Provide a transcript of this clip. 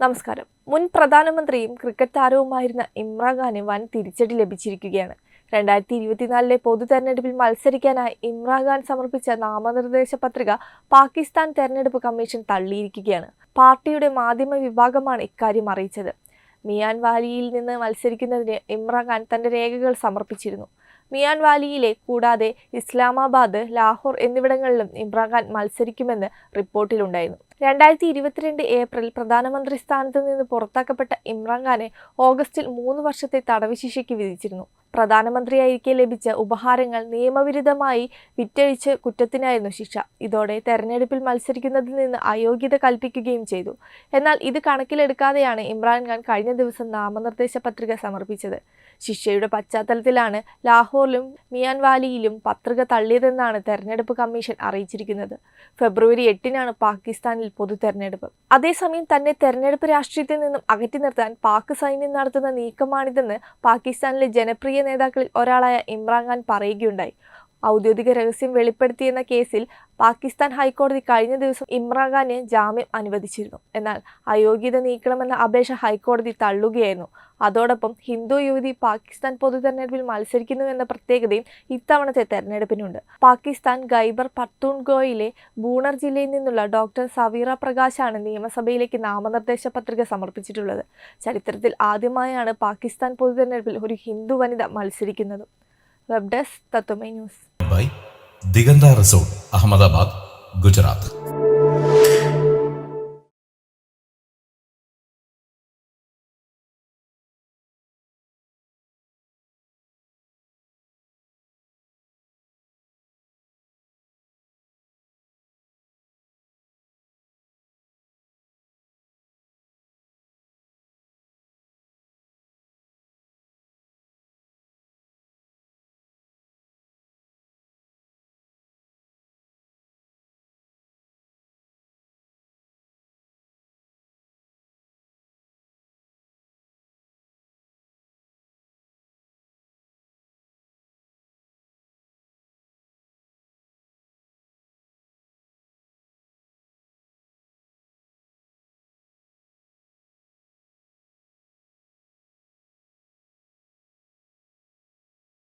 നമസ്കാരം. മുൻ പ്രധാനമന്ത്രിയും ക്രിക്കറ്റ് താരവുമായിരുന്ന ഇമ്രാഖാന് വൻ തിരിച്ചടി ലഭിച്ചിരിക്കുകയാണ്. രണ്ടായിരത്തി ഇരുപത്തിനാലിലെ പൊതു തെരഞ്ഞെടുപ്പിൽ മത്സരിക്കാനായി ഇമ്രാഖാൻ സമർപ്പിച്ച നാമനിർദ്ദേശ പത്രിക പാകിസ്ഥാൻ തെരഞ്ഞെടുപ്പ് കമ്മീഷൻ തള്ളിയിരിക്കുകയാണ്. പാർട്ടിയുടെ മാധ്യമ വിഭാഗമാണ് ഇക്കാര്യം അറിയിച്ചത്. മിയാൻ വാലിയിൽ നിന്ന് മത്സരിക്കുന്നതിന് ഇമ്രാഖാൻ തന്റെ രേഖകൾ സമർപ്പിച്ചിരുന്നു. മിയാൻ വാലിയിലെ കൂടാതെ ഇസ്ലാമാബാദ് ലാഹോർ എന്നിവിടങ്ങളിലും ഇമ്രാൻഖാൻ മത്സരിക്കുമെന്ന് റിപ്പോർട്ടിലുണ്ടായിരുന്നു. രണ്ടായിരത്തി ഇരുപത്തിരണ്ട് ഏപ്രിൽ പ്രധാനമന്ത്രി സ്ഥാനത്ത് നിന്ന് പുറത്താക്കപ്പെട്ട ഇമ്രാൻഖാനെ ഓഗസ്റ്റിൽ മൂന്ന് വർഷത്തെ തടവ് ശിക്ഷയ്ക്ക് വിധിച്ചിരുന്നു. പ്രധാനമന്ത്രിയായിരിക്കെ ലഭിച്ച ഉപഹാരങ്ങൾ നിയമവിരുദ്ധമായി വിറ്റഴിച്ച് കുറ്റത്തിനായിരുന്നു ശിക്ഷ. ഇതോടെ തെരഞ്ഞെടുപ്പിൽ മത്സരിക്കുന്നതിൽ നിന്ന് അയോഗ്യത കൽപ്പിക്കുകയും ചെയ്തു. എന്നാൽ ഇത് കണക്കിലെടുക്കാതെയാണ് ഇമ്രാൻഖാൻ കഴിഞ്ഞ ദിവസം നാമനിർദ്ദേശ പത്രിക സമർപ്പിച്ചത്. ശിക്ഷയുടെ പശ്ചാത്തലത്തിലാണ് ലാഹോറിലും മിയാൻവാലിയിലും പത്രിക തള്ളിയതെന്നാണ് തെരഞ്ഞെടുപ്പ് കമ്മീഷൻ അറിയിച്ചിരിക്കുന്നത്. ഫെബ്രുവരി എട്ടിനാണ് പാകിസ്ഥാനിൽ പൊതു തെരഞ്ഞെടുപ്പ് അതേസമയം തന്നെ തെരഞ്ഞെടുപ്പ് രാഷ്ട്രീയത്തിൽ നിന്നും അകറ്റി നിർത്താൻ പാക് സൈന്യം നടത്തുന്ന നീക്കമാണിതെന്ന് പാകിസ്ഥാനിലെ ജനപ്രിയ നേതാക്കളിൽ ഒരാളായ ഇമ്രാൻഖാൻ പറയുകയുണ്ടായി. ഔദ്യോഗിക രഹസ്യം വെളിപ്പെടുത്തിയെന്ന കേസിൽ പാകിസ്ഥാൻ ഹൈക്കോടതി കഴിഞ്ഞ ദിവസം ഇമ്രാൻഖാന് ജാമ്യം അനുവദിച്ചിരുന്നു. എന്നാൽ അയോഗ്യത നീക്കണമെന്ന അപേക്ഷ ഹൈക്കോടതി തള്ളുകയായിരുന്നു. അതോടൊപ്പം ഹിന്ദു യുവതി പാകിസ്ഥാൻ പൊതു തെരഞ്ഞെടുപ്പിൽ മത്സരിക്കുന്നുവെന്ന പ്രത്യേകതയും ഇത്തവണത്തെ തെരഞ്ഞെടുപ്പിനുണ്ട്. പാകിസ്ഥാൻ ഗൈബർ പത്തൂൺഗോയിലെ ബൂണർ ജില്ലയിൽ നിന്നുള്ള ഡോക്ടർ സവീറ പ്രകാശാണ് നിയമസഭയിലേക്ക് നാമനിർദ്ദേശ പത്രിക സമർപ്പിച്ചിട്ടുള്ളത്. ചരിത്രത്തിൽ ആദ്യമായാണ് പാകിസ്ഥാൻ പൊതു തെരഞ്ഞെടുപ്പിൽ ഒരു ഹിന്ദു വനിത മത്സരിക്കുന്നത്. Web desk Tatwamayi news. By Diganta resort Ahmedabad Gujarat.